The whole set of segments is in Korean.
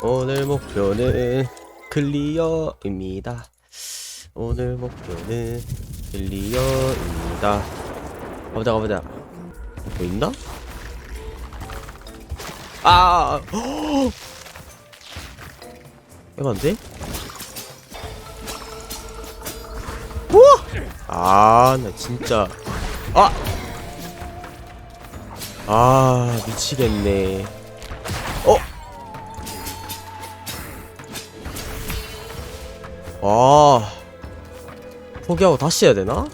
오늘 목표는 클리어입니다. 오늘 목표는 클리어입니다. 가보자 가보자. 뭐 있나? 아! 이거 안 돼? 우와! 아, 나 진짜. 아! 아, 미치겠네. 아. 포기하고 다시 해야 되나?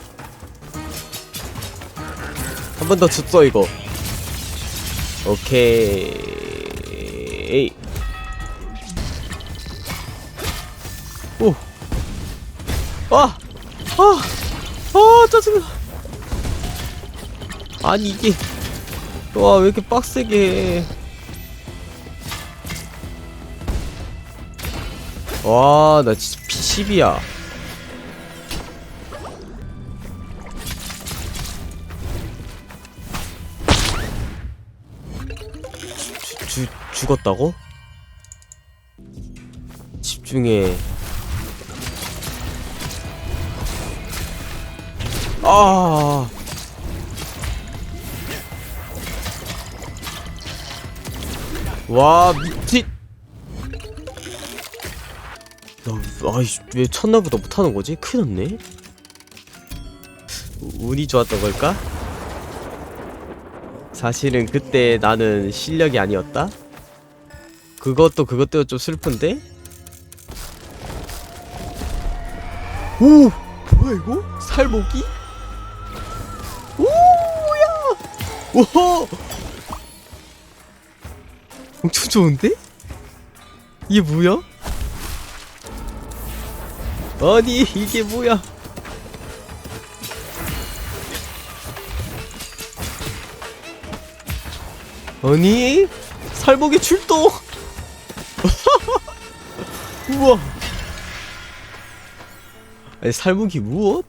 한 번더 줬어, 이거. 오케이. 오. 아! 아! 아, 짜증나. 아니, 이게. 와, 왜 이렇게 빡세게 해. 와, 나 진짜 P10이야. 주, 주, 죽었다고? 집중해. 아. 와, 미친. 나, 아이씨, 왜 첫날보다 못하는 거지? 큰일 났네. 우- 운이 좋았던 걸까? 사실은 그때 나는 실력이 아니었다? 그것도 그것도 좀 슬픈데? 오! 뭐야 이거? 살모기? 오야! 오! 엄청 좋은데? 이게 뭐야? 아니 이게 뭐야? 아니 살목이 출동! 우와! 아니 살목이 무엇?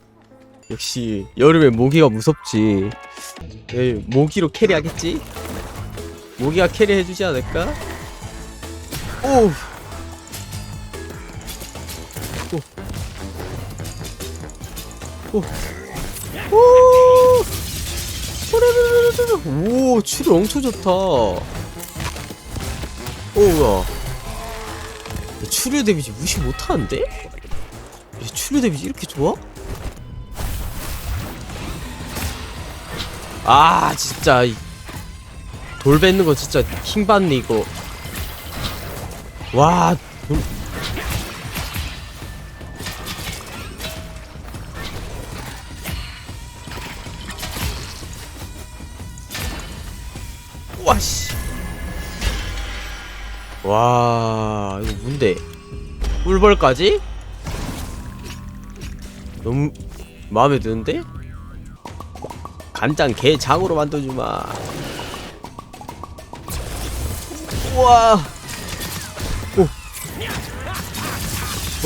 역시 여름에 모기가 무섭지. 에이, 모기로 캐리하겠지? 모기가 캐리해주지 않을까? 오! 오! 오! 오! 추리 엄청 좋다. 오야. 추리 데미지 무시 못하는데? 이 추리 데미지 이렇게 좋아? 아 진짜 이- 돌 뱉는 거 진짜 킹받네 이거 와 돌... 와씨 와 이거 뭔데 꿀벌까지? 너무 마음에 드는데? 간장 게장으로 만들어주마 우와 오.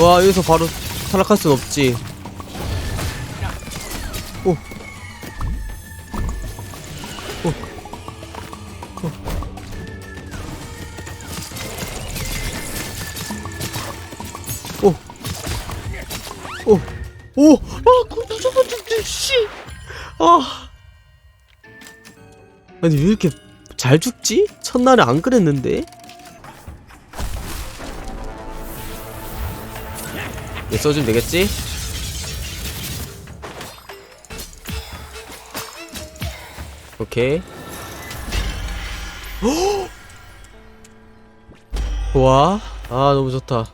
와 여기서 바로 탈락할 순 없지 오. 오. 오. 아, 겁나 잡았는데, 씨. 아. 아니, 왜 이렇게 잘 죽지? 첫날에 안 그랬는데? 얘 써주면 되겠지? 오케이. 와, 아 너무 좋다.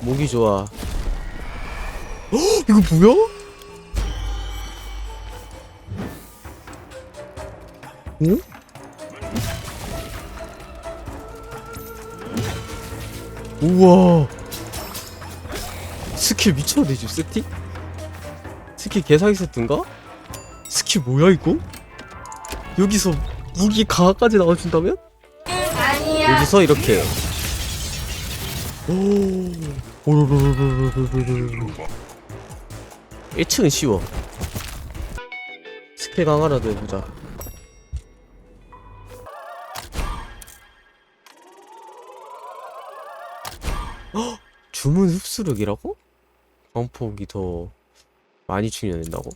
목이 좋아. 이거 뭐야? 응? 우와. 스킬 미쳤네 지금 세팅? 스킬 개사기 세트인가? 스킬 뭐야 이거? 여기서 무기 강화까지 나와준다면? 여기서 이렇게. 1층은 쉬워. 스킬 강화라도 해보자. 주문 흡수력이라고? 광폭이 더 많이 충전된다고?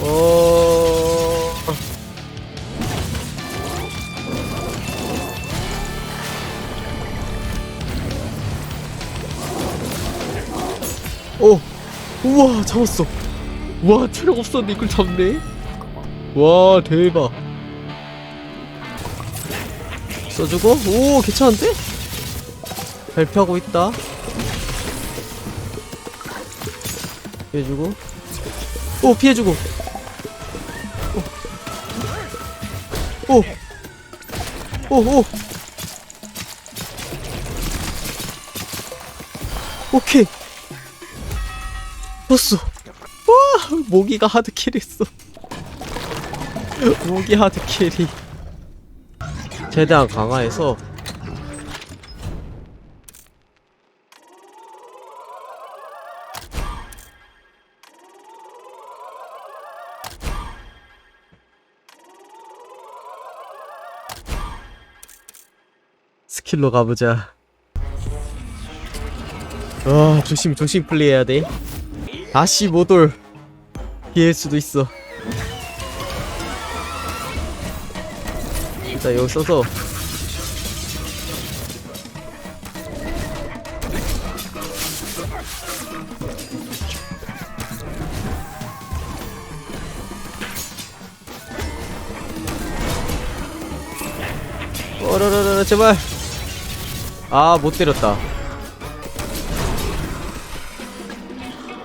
어. 잡았어. 와 체력 없었는데 이걸 잡네? 와 대박. 써주고? 오 괜찮은데? 잘 피하고 있다. 피해주고. 오 피해주고. 오. 오. 오, 오. 오케이 졌어. 와 모기가 하드킬했어. 모기 하드킬이 최대한 강화해서 스킬로 가보자. 아 조심 조심 플레이해야 돼 다시 못올. 피할 수도 있어. 일단 여기 써서. 어라라라 제발. 아 못 때렸다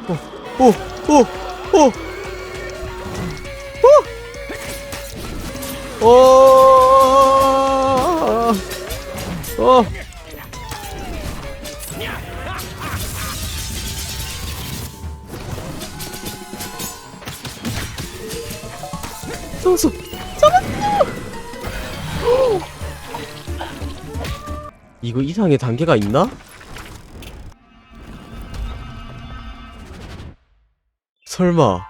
어! 이거 이상의 단계가 있나? 설마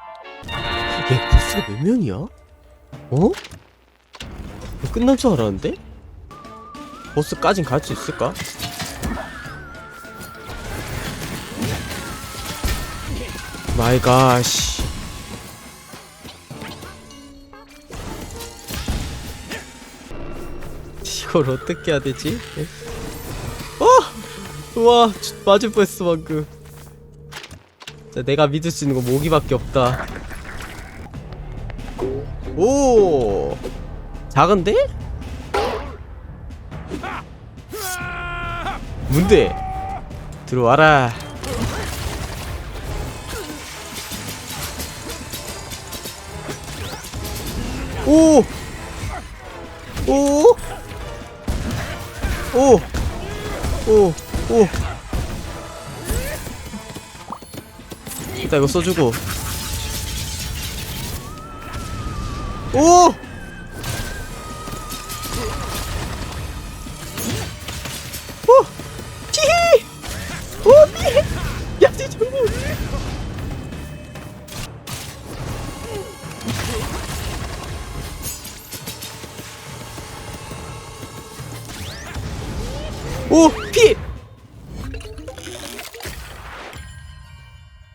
얘 보스가 몇 명이야? 어? 이거 끝날 줄 알았는데? 보스까진 갈 수 있을까? 마이 갓 이걸 어떻게 해야 되지? 어! 우와 맞을 뻔했어 방금 자, 내가 믿을 수 있는 건 모기밖에 없다 오 작은데? 뭔데? 들어와라 오! 오! 오! 오! 오! 일단 이거 써주고 오! 오! 히히! 오! 피해! 야, 뭐. 오!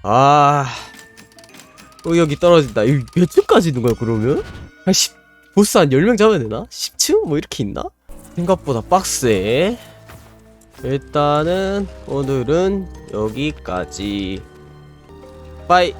아. 어, 여기 떨어진다. 여기 몇 층까지 있는 거야, 그러면? 한 10, 보스 한 10명 잡아야 되나? 10층? 뭐 이렇게 있나? 생각보다 빡세. 일단은 오늘은 여기까지. 빠이.